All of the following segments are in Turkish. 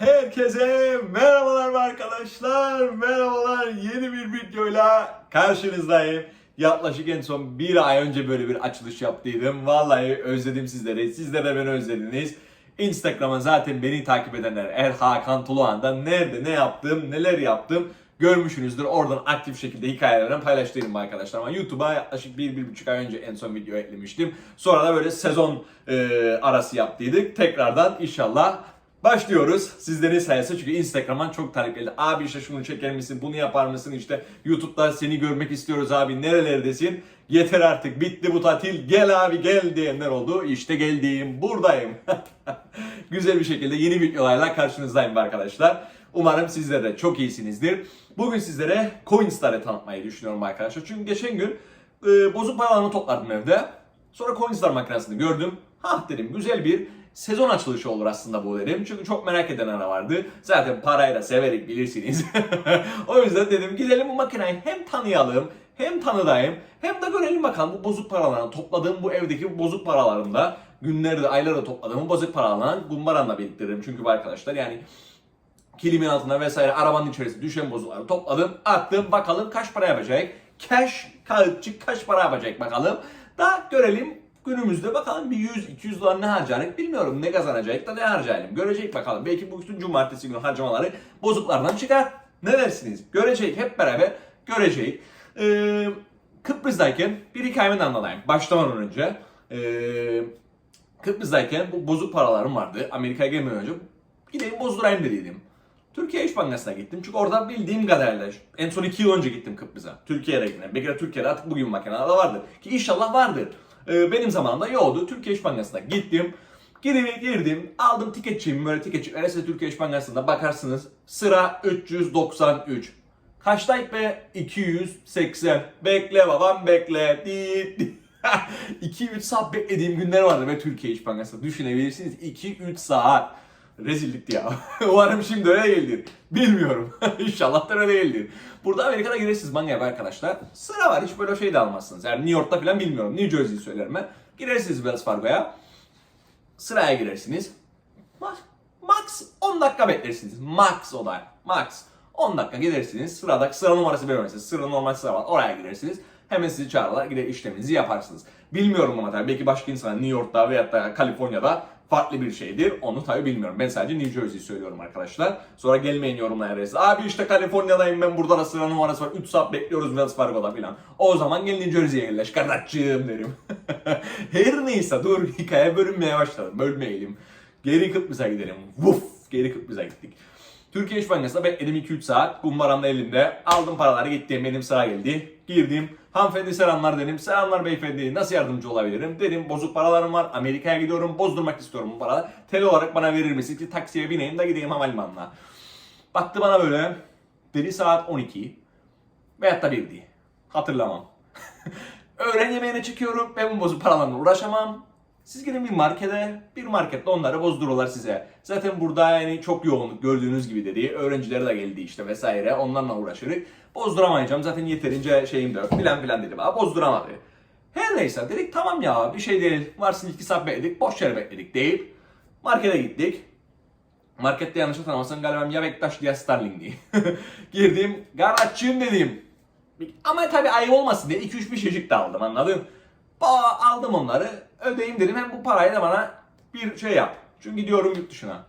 Herkese merhabalar arkadaşlar. Merhabalar. Yeni bir videoyla karşınızdayım. Yaklaşık en son bir ay önce böyle bir açılış yaptıydım. Vallahi özledim sizleri. Sizler de beni özlediniz. Instagram'a zaten beni takip edenler Er Hakan nerede ne yaptım, neler yaptım görmüşsünüzdür. Oradan aktif şekilde hikayelerimi paylaştım arkadaşlar. Ama YouTube'a yaklaşık bir, bir buçuk ay önce en son video eklemiştim. Sonra da böyle sezon e, arası yaptıydık. Tekrardan inşallah Başlıyoruz. Sizlerin sayesinde çünkü Instagram'dan çok talep geldi. Abi işte şunu çeker misin, bunu yapar mısın işte YouTube'da seni görmek istiyoruz abi nerelerdesin? Yeter artık bitti bu tatil gel abi gel diyenler oldu. İşte geldim buradayım. Güzel bir şekilde yeni videolarla karşınızdayım arkadaşlar. Umarım sizler de çok iyisinizdir. Bugün sizlere Coinstar'ı tanıtmayı düşünüyorum arkadaşlar. Çünkü geçen gün e, bozuk paralarını topladım evde. Sonra Coinstar makinesini gördüm. Hah dedim güzel bir sezon açılışı olur aslında bu dedim. Çünkü çok merak edenler vardı. Zaten parayı da severek bilirsiniz. o yüzden dedim gidelim bu makineyi hem tanıyalım hem tanıdayım hem de görelim bakalım bu bozuk paralarını topladığım bu evdeki bu bozuk paralarımda günlerde aylarda topladığım bu bozuk paralarını kumbaranla biriktiririm. Çünkü arkadaşlar yani kilimin altına vesaire arabanın içerisinde düşen bozukları topladım attım bakalım kaç para yapacak. Cash kağıtçı kaç para yapacak bakalım. Da görelim günümüzde bakalım bir 100-200 dolar ne harcarız bilmiyorum ne kazanacak da ne harcayalım. Görecek bakalım. Belki bu cumartesi günü harcamaları bozuklardan çıkar. Ne dersiniz? Görecek hep beraber görecek. Ee, Kıbrıs'tayken bir hikayemi anlatayım. Başlamadan önce. Ee, Kıbrıs'tayken bu bozuk paralarım vardı. Amerika'ya gelmeden önce gideyim bozdurayım dediydim. Türkiye İş Bankası'na gittim. Çünkü orada bildiğim kadarıyla en son 2 yıl önce gittim Kıbrıs'a. Türkiye'ye yine. Belki de Türkiye'de artık bugün makineler vardır. Ki inşallah vardır. Ee, benim zamanımda yoktu. Türkiye İş Bankası'na gittim. Girdim, girdim, aldım tiketçiğimi böyle tiketçi. Size Türkiye İş Bankası'nda bakarsınız. Sıra 393. Kaçtaydı be? 280. Bekle babam bekle. Dit. 2-3 saat beklediğim günler vardı ve Türkiye İş Bankası'nda. Düşünebilirsiniz 2-3 saat. Rezillikti ya. Umarım şimdi öyle değildir. Bilmiyorum. İnşallah da öyle değildir. Burada Amerika'da girersiniz bankaya arkadaşlar. Sıra var hiç böyle şey de almazsınız. Yani New York'ta falan bilmiyorum. New Jersey'yi söylerim ben. Girersiniz Wells Fargo'ya. Sıraya girersiniz. Max, max 10 dakika beklersiniz. Max o da. Max. 10 dakika gidersiniz. Sırada sıra numarası vermezsiniz. Sıra normal sıra var. Oraya girersiniz. Hemen sizi çağırırlar. Gider işleminizi yaparsınız. Bilmiyorum ama tabii belki başka insanlar New York'ta veyahut da Kaliforniya'da farklı bir şeydir. Onu tabii bilmiyorum. Ben sadece New Jersey söylüyorum arkadaşlar. Sonra gelmeyin yorumlara arası. Abi işte Kaliforniya'dayım ben burada da sıra numarası var. 3 saat bekliyoruz Wells Fargo'da falan. O zaman gelin New Jersey'ye yerleş kardeşim derim. Her neyse dur hikaye bölünmeye başladı. Bölmeyelim. Geri Kıbrıs'a gidelim. Vuf geri Kıbrıs'a gittik. Türkiye İş Bankası'nda bekledim 2-3 saat. Kumbaram da elimde. Aldım paraları gittim. Benim sıra geldi. Girdim. Hanımefendi selamlar dedim. Selamlar beyefendi. Nasıl yardımcı olabilirim? Dedim bozuk paralarım var. Amerika'ya gidiyorum. Bozdurmak istiyorum bu paraları. Tel olarak bana verir misin? Ki taksiye bineyim de gideyim havalimanına. Baktı bana böyle. Dedi saat 12. Veyahut da 1'di. Hatırlamam. Öğlen yemeğine çıkıyorum. Ben bu bozuk paralarla uğraşamam. Siz gidin bir markete, bir markette onları bozdururlar size. Zaten burada yani çok yoğunluk gördüğünüz gibi dedi. Öğrenciler de geldi işte vesaire. Onlarla uğraşırız. Bozduramayacağım zaten yeterince şeyim de yok filan filan dedim. Ama bozduramadı. Her neyse dedik tamam ya bir şey değil. Varsın iki saat bekledik. Boş yere bekledik değil. Markete gittik. Markette yanlış hatırlamazsam galiba ya Bektaş ya Starling'di. Girdim. Garajçıyım dedim. Ama tabii ayıp olmasın diye 2-3 bir şeycik de aldım anladın? Aldım onları. Ödeyim dedim. Hem bu parayı da bana bir şey yap. Çünkü gidiyorum yurt dışına.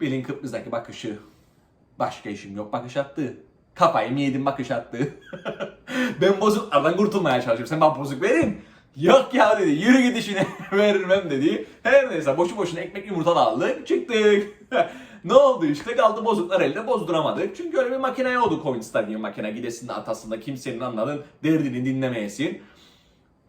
Bilin Kıbrıs'taki bakışı. Başka işim yok bakış attı. Kafayı mı yedim bakış attı. ben bozuklardan kurtulmaya çalışıyorum. Sen bana bozuk verin. Yok ya dedi. Yürü git işine vermem dedi. Her neyse boşu boşuna ekmek yumurta da aldık. Çıktık. ne oldu işte kaldı bozuklar elde bozduramadık. Çünkü öyle bir makine yoktu Coinstar gibi makine. Gidesin de atasında kimsenin anladın derdini dinlemeyesin.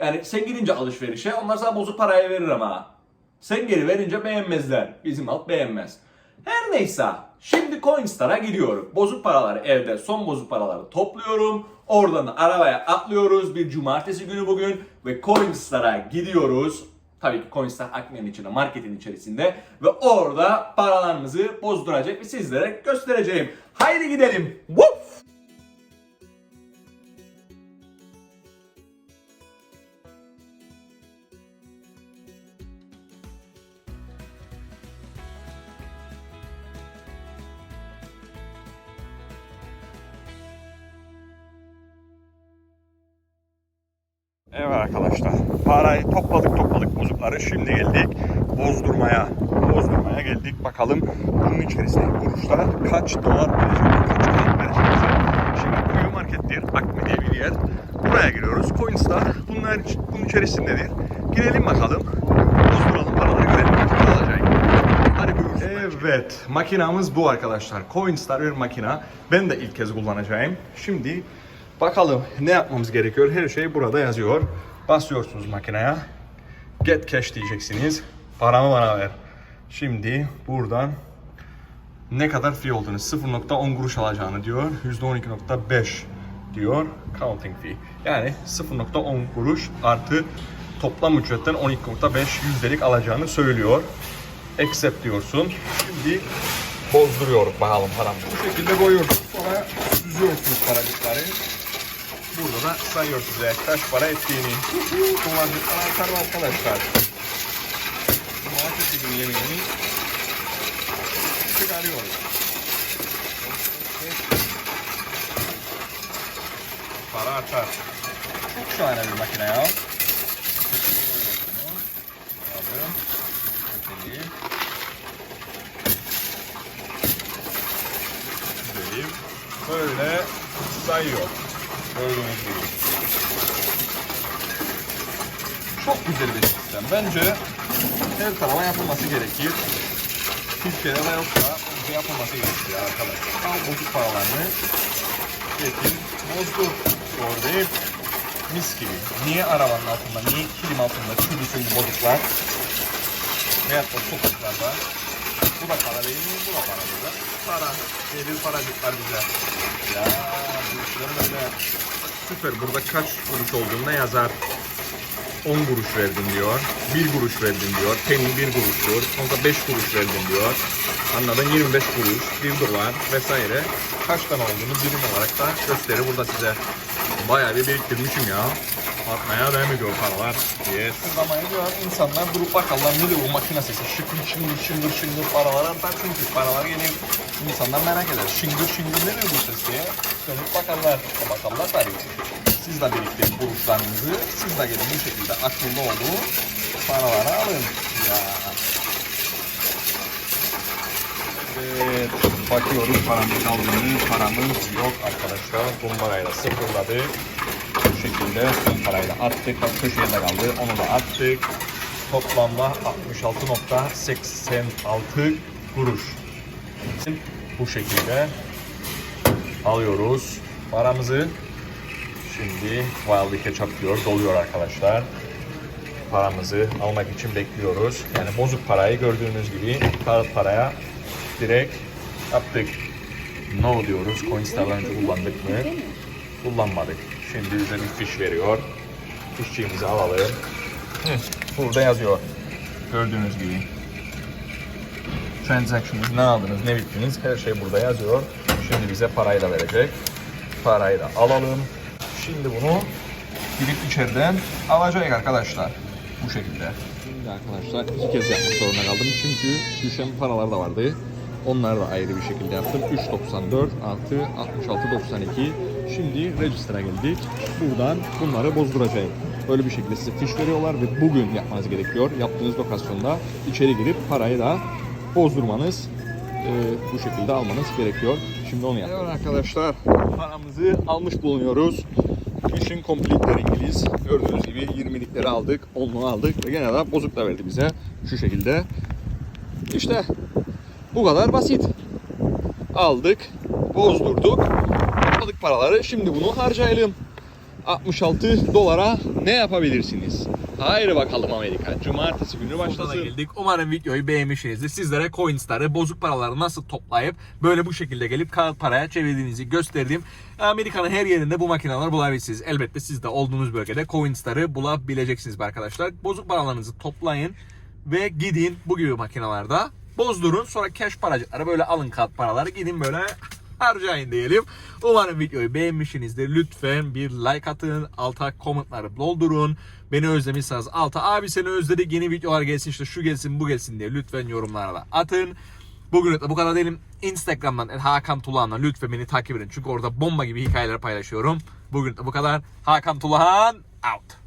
Yani sen gidince alışverişe onlar sana bozuk paraya verir ama. Sen geri verince beğenmezler. Bizim halk beğenmez. Her neyse. Şimdi Coinstar'a gidiyorum. Bozuk paraları evde son bozuk paraları topluyorum. Oradan da arabaya atlıyoruz. Bir cumartesi günü bugün. Ve Coinstar'a gidiyoruz. Tabii ki Coinstar Akme'nin içinde, marketin içerisinde. Ve orada paralarımızı bozduracak ve sizlere göstereceğim. Haydi gidelim. Woof! Evet arkadaşlar parayı topladık topladık bozukları şimdi geldik bozdurmaya bozdurmaya geldik bakalım bunun içerisindeki kuruşlar kaç dolar verecek kaç kağıt verecek. Şimdi Kuyu Market'tir Akme diye bir yer buraya giriyoruz Coins'ta bunlar iç- bunun içerisindedir girelim bakalım bozduralım paraları görelim kaç para alacak. Evet, makinamız bu arkadaşlar. Coinstar bir makina. Ben de ilk kez kullanacağım. Şimdi bakalım ne yapmamız gerekiyor. Her şey burada yazıyor. Basıyorsunuz makineye. Get cash diyeceksiniz. Paramı bana ver. Şimdi buradan ne kadar fee olduğunu 0.10 kuruş alacağını diyor. %12.5 diyor counting fee. Yani 0.10 kuruş artı toplam ücretten 12.5 yüzdelik alacağını söylüyor. Accept diyorsun. Şimdi bozduruyoruz bakalım paramızı. Bu şekilde koyuyorsunuz. Sonra süzüyorsunuz paracıkları. Burada da sayıyor size kaç para ettiğini. Dolarcıklar artar arkadaşlar. Cumartesi günü yemeğini çıkarıyoruz. Para artar. Çok şahane bir makine ya. Böyle sayıyor. Çok güzel bir sistem. Bence her tarafa yapılması gerekir. Türkiye'de de yoksa bize yapılması gerekiyor arkadaşlar. Al bozuk paralarını getir, bozdur. Doğru değil. Mis gibi. Niye arabanın altında, niye kilim altında çürüsün bu bozuklar? Veyahut da sokaklarda. Bu da para değil mi? Bu da para mi? Para. Gelir paracıklar bize. Ya bu böyle. Süper. Burada kaç kuruş olduğunu yazar. 10 kuruş verdim diyor. 1 kuruş verdim diyor. Temin 1 kuruştur. Sonra 5 kuruş verdim diyor. Anladın 25 kuruş, 1 dolar vesaire. Kaç tane olduğunu birim olarak da gösterir burada size. Bayağı bir biriktirmişim ya. Artmaya devam ediyor paralar diye. Sızlamaya diyor insanlar durup bakarlar nedir bu makine sesi. Şıkır şıngır şıngır şıngır paralar artar çünkü paralar gelir. İnsanlar merak eder. Şıngır şıngır nedir bu ses diye. Dönüp bakarlar. Bakarlar tabii. Siz de biriktirin kuruşlarınızı. Siz de gelin bu şekilde akıllı olun. Paraları alın. Ya. Evet, bakıyoruz paramız kaldığını. Paramız yok arkadaşlar. Kumbarayla sıfırladı. Şekilde son parayla attık. Bak köşeye de kaldı. Onu da attık. Toplamda 66.86 kuruş. Bu şekilde alıyoruz paramızı. Şimdi Wild Ketchup diyor, doluyor arkadaşlar. Paramızı almak için bekliyoruz. Yani bozuk parayı gördüğünüz gibi kağıt paraya direkt yaptık. No diyoruz. Coinstar'dan önce kullandık mı? Kullanmadık. Şimdi bize fiş veriyor. Fişçiğimizi alalım. Hı, Burada yazıyor. Gördüğünüz gibi. Transaction'ınız ne aldınız, ne bittiniz her şey burada yazıyor. Şimdi bize parayı da verecek. Parayı da alalım. Şimdi bunu gidip içeriden alacak arkadaşlar. Bu şekilde. Şimdi arkadaşlar iki kez yapmak zorunda kaldım çünkü düşen paralar da vardı. Onları da ayrı bir şekilde yaptım. 3.94 artı 66.92. Şimdi register'a geldik. Buradan bunları bozduracağım. Böyle bir şekilde size fiş veriyorlar ve bugün yapmanız gerekiyor. Yaptığınız lokasyonda içeri girip parayı da bozdurmanız e, bu şekilde almanız gerekiyor. Şimdi onu yapalım. Evet arkadaşlar paramızı almış bulunuyoruz. Mission Complete'ler İngiliz. Gördüğünüz gibi 20'likleri aldık, 10'luğu aldık ve gene de bozuk da verdi bize. Şu şekilde. İşte bu kadar basit. Aldık, bozdurduk, topladık paraları. Şimdi bunu harcayalım. 66 dolara ne yapabilirsiniz? Haydi bakalım Amerika. Cumartesi günü başlasın. geldik. Umarım videoyu beğenmişsinizdir. Sizlere Coinstar'ı, bozuk paraları nasıl toplayıp böyle bu şekilde gelip kağıt paraya çevirdiğinizi gösterdim. Amerika'nın her yerinde bu makineleri bulabilirsiniz. Elbette siz de olduğunuz bölgede Coinstar'ı bulabileceksiniz arkadaşlar. Bozuk paralarınızı toplayın ve gidin bu gibi makinalarda bozdurun. Sonra cash paracıkları böyle alın kağıt paraları gidin böyle harcayın diyelim. Umarım videoyu beğenmişsinizdir. Lütfen bir like atın. Alta komentları doldurun. Beni özlemişseniz alta abi seni özledik yeni videolar gelsin işte şu gelsin bu gelsin diye lütfen yorumlara atın. Bugün bu kadar değilim. Instagram'dan Hakan Tulahan'dan lütfen beni takip edin. Çünkü orada bomba gibi hikayeler paylaşıyorum. Bugün bu kadar. Hakan Tulahan out.